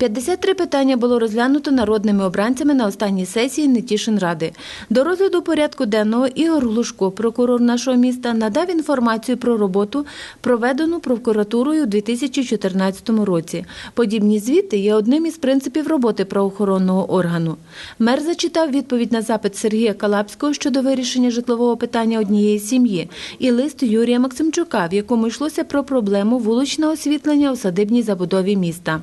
53 питання було розглянуто народними обранцями на останній сесії Нетішинради. До розгляду порядку денного Ігор Глушко, прокурор нашого міста, надав інформацію про роботу, проведену прокуратурою у 2014 році. Подібні звіти є одним із принципів роботи правоохоронного органу. Мер зачитав відповідь на запит Сергія Калапського щодо вирішення житлового питання однієї сім'ї і лист Юрія Максимчука, в якому йшлося про проблему вуличного освітлення у садибній забудові міста.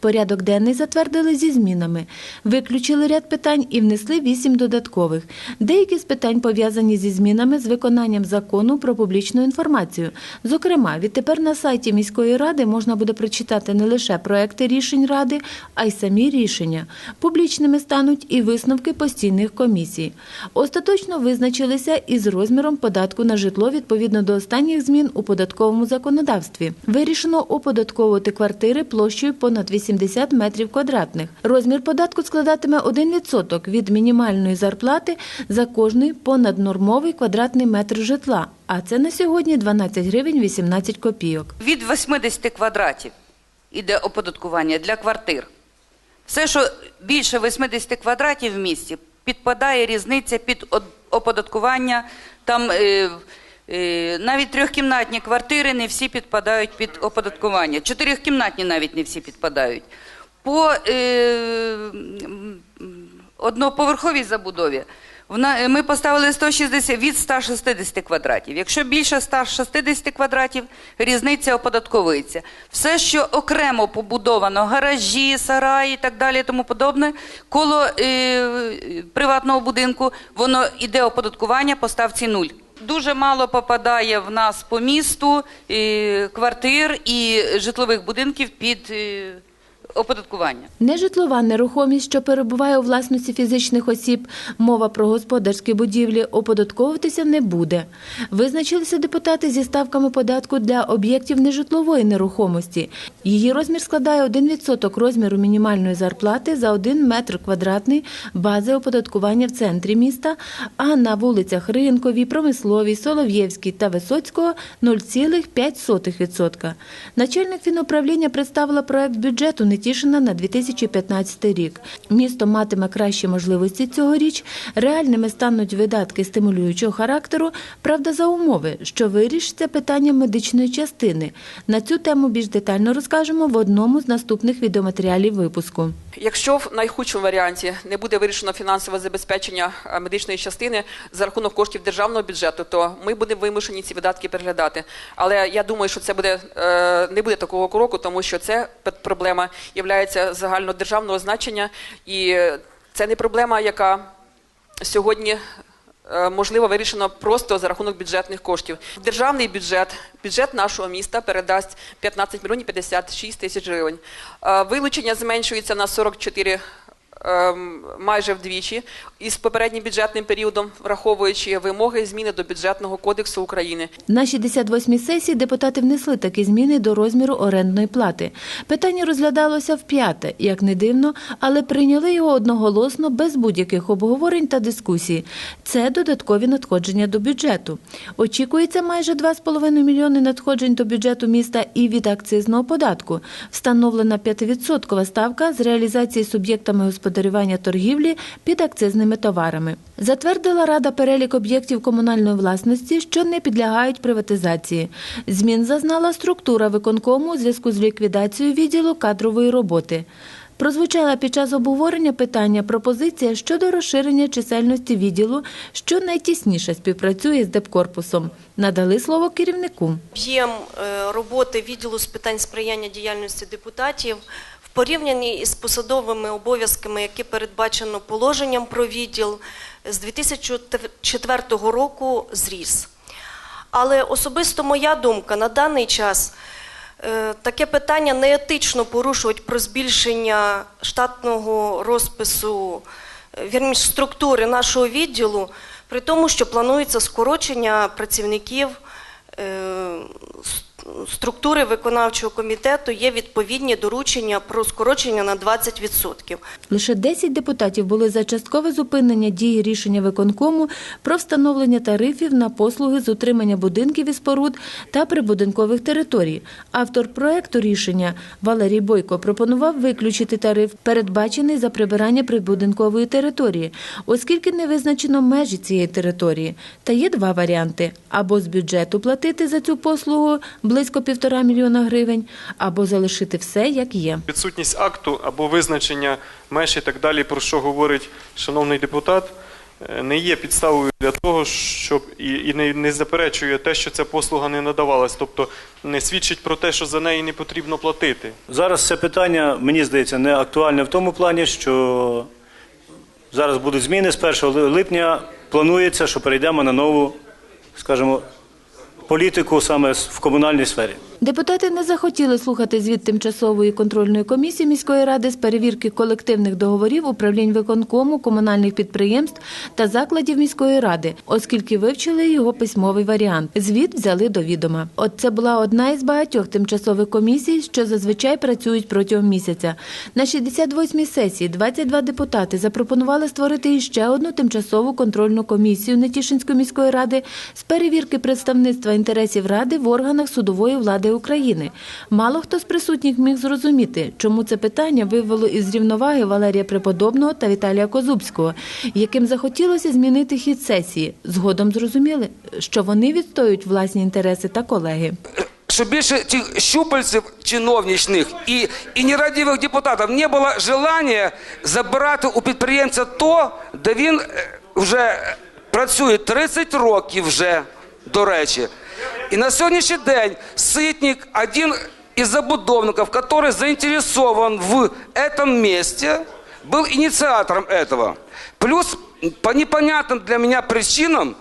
Порядок денний затвердили зі змінами. Виключили ряд питань і внесли вісім додаткових. Деякі з питань пов'язані зі змінами з виконанням закону про публічну інформацію. Зокрема, відтепер на сайті міської ради можна буде прочитати не лише проекти рішень ради, а й самі рішення. Публічними стануть і висновки постійних комісій. Остаточно визначилися із розміром податку на житло відповідно до останніх змін у податковому законодавстві. Вирішено оподатковувати квартири площею понад 80 метрів квадратних. Розмір податку складатиме 1% від мінімальної зарплати за кожний понаднормовий квадратний метр житла. А це на сьогодні 12 гривень 18 копійок. Від 80 квадратів іде оподаткування для квартир. Все, що більше 80 квадратів в місті, підпадає різниця під оподаткування. Там е, навіть трьохкімнатні квартири не всі підпадають під оподаткування. Чотирьохкімнатні навіть не всі підпадають. По е, одноповерховій забудові вона, ми поставили 160 від 160 квадратів. Якщо більше 160 квадратів, різниця оподатковується. Все, що окремо побудовано, гаражі, сараї і так далі, тому подобне, коло е, приватного будинку, воно іде оподаткування по ставці нуль. Дуже мало попадає в нас по місту е, квартир і житлових будинків під е, оподаткування. Нежитлова нерухомість, що перебуває у власності фізичних осіб, мова про господарські будівлі, оподатковуватися не буде. Визначилися депутати зі ставками податку для об'єктів нежитлової нерухомості. Її розмір складає 1% розміру мінімальної зарплати за 1 метр квадратний бази оподаткування в центрі міста, а на вулицях Ринковій, Промисловій, Солов'євській та Висоцького 0,5%. Начальник фінуправління представила проект бюджету Нетішина на 2015 рік. Місто матиме кращі можливості цьогоріч. Реальними стануть видатки стимулюючого характеру, правда, за умови, що вирішиться питання медичної частини. На цю тему більш детально розкажемо в одному з наступних відеоматеріалів випуску. Якщо в найхудшому варіанті не буде вирішено фінансове забезпечення е, медичної частини за рахунок коштів державного бюджету, то ми будемо вимушені ці видатки переглядати. Але я думаю, що це буде е, не буде такого кроку, тому що це проблема є загальнодержавного значення, і е, це не проблема, яка сьогодні е, можливо вирішено просто за рахунок бюджетних коштів. Державний бюджет, бюджет нашого міста передасть 15 мільйонів 56 тисяч гривень. Е, Вилучення зменшується на 44 ем, майже вдвічі із попереднім бюджетним періодом, враховуючи вимоги зміни до бюджетного кодексу України. На 68-й сесії депутати внесли такі зміни до розміру орендної плати. Питання розглядалося вп'яте, як не дивно, але прийняли його одноголосно без будь-яких обговорень та дискусій. Це додаткові надходження до бюджету. Очікується майже 2,5 мільйони надходжень до бюджету міста і від акцизного податку. Встановлена 5% ставка з реалізації суб'єктами господарювання торгівлі під акцизними товарами. Затвердила Рада перелік об'єктів комунальної власності, що не підлягають приватизації. Змін зазнала структура виконкому у зв'язку з ліквідацією відділу кадрової роботи. Прозвучала під час обговорення питання пропозиція щодо розширення чисельності відділу, що найтісніше співпрацює з депкорпусом. Надали слово керівнику. Об'єм е, роботи відділу з питань сприяння діяльності депутатів порівнянні із посадовими обов'язками, які передбачено положенням про відділ, з 2004 року зріс. Але особисто моя думка на даний час. е, Таке питання неетично порушувати про збільшення штатного розпису, е, вірніше, структури нашого відділу, при тому, що планується скорочення працівників е, структури виконавчого комітету є відповідні доручення про скорочення на 20%. Лише 10 депутатів були за часткове зупинення дії рішення виконкому про встановлення тарифів на послуги з утримання будинків і споруд та прибудинкових територій. Автор проекту рішення Валерій Бойко пропонував виключити тариф, передбачений за прибирання прибудинкової території, оскільки не визначено межі цієї території. Та є два варіанти: або з бюджету платити за цю послугу близько півтора мільйона гривень, або залишити все як є. Відсутність акту або визначення меж і так далі, про що говорить шановний депутат, е, не є підставою для того, щоб і, і не, не заперечує те, що ця послуга не надавалась, тобто не свідчить про те, що за неї не потрібно платити. Зараз це питання, мені здається, не актуальне в тому плані, що зараз будуть зміни з 1 липня. Планується, що перейдемо на нову, скажімо, політику саме в комунальній сфері. Депутати не захотіли слухати звіт тимчасової контрольної комісії міської ради з перевірки колективних договорів управлінь виконкому, комунальних підприємств та закладів міської ради, оскільки вивчили його письмовий варіант. Звіт взяли до відома. От це була одна із багатьох тимчасових комісій, що зазвичай працюють протягом місяця. На 68-й сесії 22 депутати запропонували створити іще одну тимчасову контрольну комісію Нетішинської міської ради з перевірки представництва інтересів ради в органах судової влади України. Мало хто з присутніх міг зрозуміти, чому це питання вивело із рівноваги Валерія Преподобного та Віталія Козубського, яким захотілося змінити хід сесії. Згодом зрозуміли, що вони відстоюють власні інтереси та колеги. щоб більше цих щупальців чиновничних і, і нерадивих депутатів не було желання забирати у підприємця то, де він е, вже працює 30 років вже, до речі. І на сьогоднішній день Ситник один із забудовників, який заінтересован в этом месте, был инициатором этого. Плюс по непонятным для меня причинам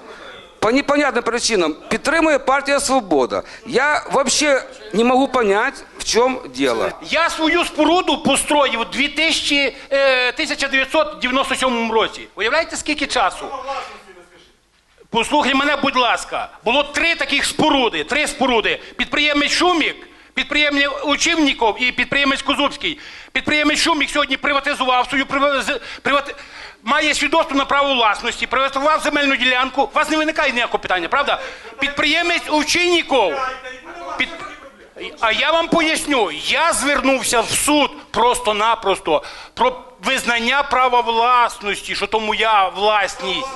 по непонятным причинам підтримує партія Свобода. Я вообще не можу понять, в чому дело. Я свою споруду построїв у 2000, е, 1997 році. Уявляєте, скільки часу? Послухай мене, будь ласка. Було три таких споруди, три споруди. Підприємець Шумік, підприємець Учівніков і підприємець Козубський. Підприємець Шумік сьогодні приватизував свою прива- з- має свідоцтво на право власності, приватизував земельну ділянку. У вас не виникає ніякого питання, правда? Підприємець Учініков. Під... А я вам поясню, я звернувся в суд просто-напросто про визнання права власності, що то моя власність.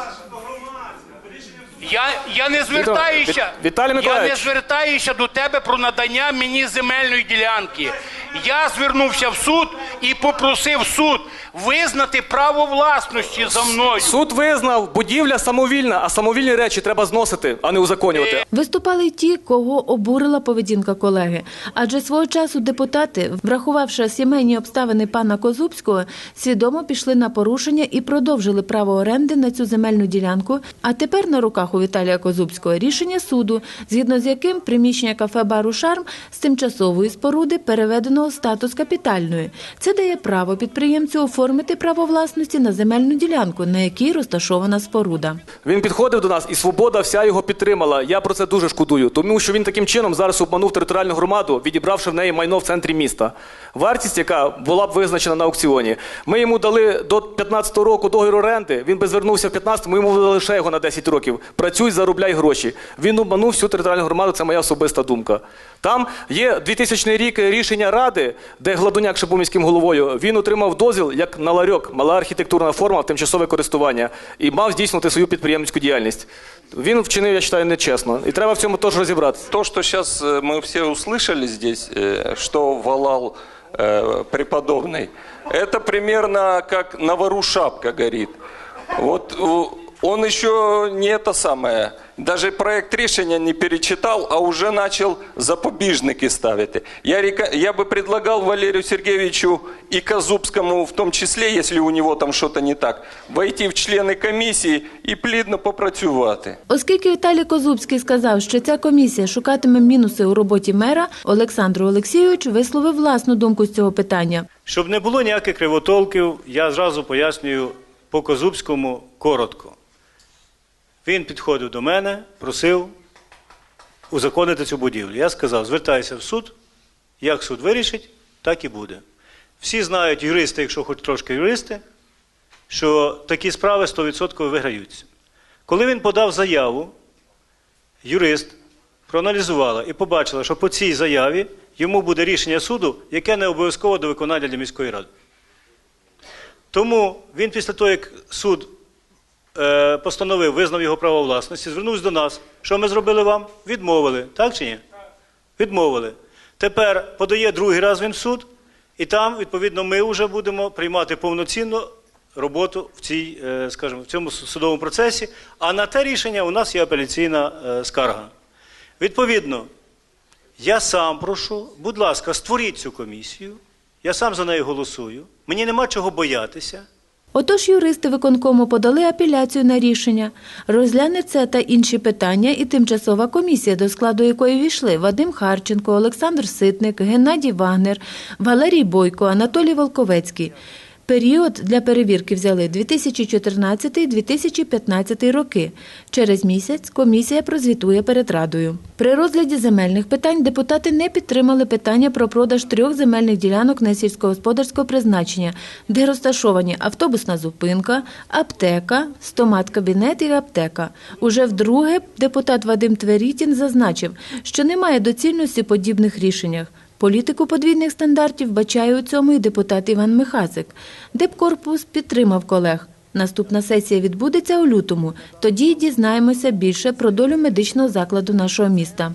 Я, я не звертаюся. Віт- Віталій я не Миколаївич. звертаюся до тебе про надання мені земельної ділянки. Я звернувся в суд і попросив суд визнати право власності за мною. Суд визнав, будівля самовільна, а самовільні речі треба зносити, а не узаконювати. Виступали й ті, кого обурила поведінка колеги. Адже свого часу депутати, врахувавши сімейні обставини пана Козубського, свідомо пішли на порушення і продовжили право оренди на цю земельну ділянку. А тепер на руках у Віталія Козубського рішення суду, згідно з яким приміщення кафе бару Шарм з тимчасової споруди переведено у статус капітальної. Це дає право підприємцю оформити право власності на земельну ділянку, на якій розташована споруда. Він підходив до нас, і свобода вся його підтримала. Я про це дуже шкодую, тому що він таким чином зараз обманув територіальну громаду, відібравши в неї майно в центрі міста. Вартість, яка була б визначена на аукціоні. Ми йому дали до 15-го року договір оренди. Він би звернувся в 15-му, ми йому дали ще його на 10 років Працюй, заробляй гроші. Він обманув всю територіальну громаду. Це моя особиста думка. Там є 2000 рік рішення ради, де Гладуняк ще був міським головою. Він отримав дозвіл як на ларьок, мала архітектурна форма в тимчасове користування і мав здійснювати свою підприємницьку діяльність. Він вчинив, я вважаю, нечесно. І треба в цьому теж розібратися. То, что сейчас мы все услышали здесь, э, что валал э, преподобный, это примерно как на вору шапка горит. Вот э, он еще не это самое, даже проект решения не перечитал, а уже начал запобежники ставить. Я, река- я бы предлагал Валерию Сергеевичу и Казубскому в том числе, если у него там что-то не так, войти в члены комиссии и плідно попрацювати. Оскільки Віталій Козубський сказав, що ця комісія шукатиме мінуси у роботі мера, Олександр Олексійович висловив власну думку з цього питання. Щоб не було ніяких кривотолків, я зразу пояснюю по Козубському коротко. Він підходив до мене, просив узаконити цю будівлю. Я сказав, звертайся в суд, як суд вирішить, так і буде. Всі знають, юристи, якщо хоч трошки юристи, що такі справи 100% виграються. Коли він подав заяву, юрист проаналізувала і побачила, що по цій заяві йому буде рішення суду, яке не обов'язково до виконання для міської ради. Тому він після того, як суд постановив, визнав його право власності, звернувся до нас. Що ми зробили вам? Відмовили. Так чи ні? Відмовили. Тепер подає другий раз він в суд, і там, відповідно, ми вже будемо приймати повноцінну роботу в, цій, е, скажімо, в цьому судовому процесі, а на те рішення у нас є апеляційна е, скарга. Відповідно, я сам прошу, будь ласка, створіть цю комісію, я сам за неї голосую, мені нема чого боятися. Отож, юристи виконкому подали апеляцію на рішення. Розгляне це та інші питання і тимчасова комісія, до складу якої війшли Вадим Харченко, Олександр Ситник, Геннадій Вагнер, Валерій Бойко, Анатолій Волковецький. Період для перевірки взяли 2014-2015 роки. Через місяць комісія прозвітує перед Радою. При розгляді земельних питань депутати не підтримали питання про продаж трьох земельних ділянок на сільськогосподарського призначення, де розташовані автобусна зупинка, аптека, стомат-кабінет і аптека. Уже вдруге депутат Вадим Тверітін зазначив, що немає доцільності подібних рішеннях. Політику подвійних стандартів бачає у цьому і депутат Іван Михасик. Депкорпус підтримав колег. Наступна сесія відбудеться у лютому. Тоді дізнаємося більше про долю медичного закладу нашого міста.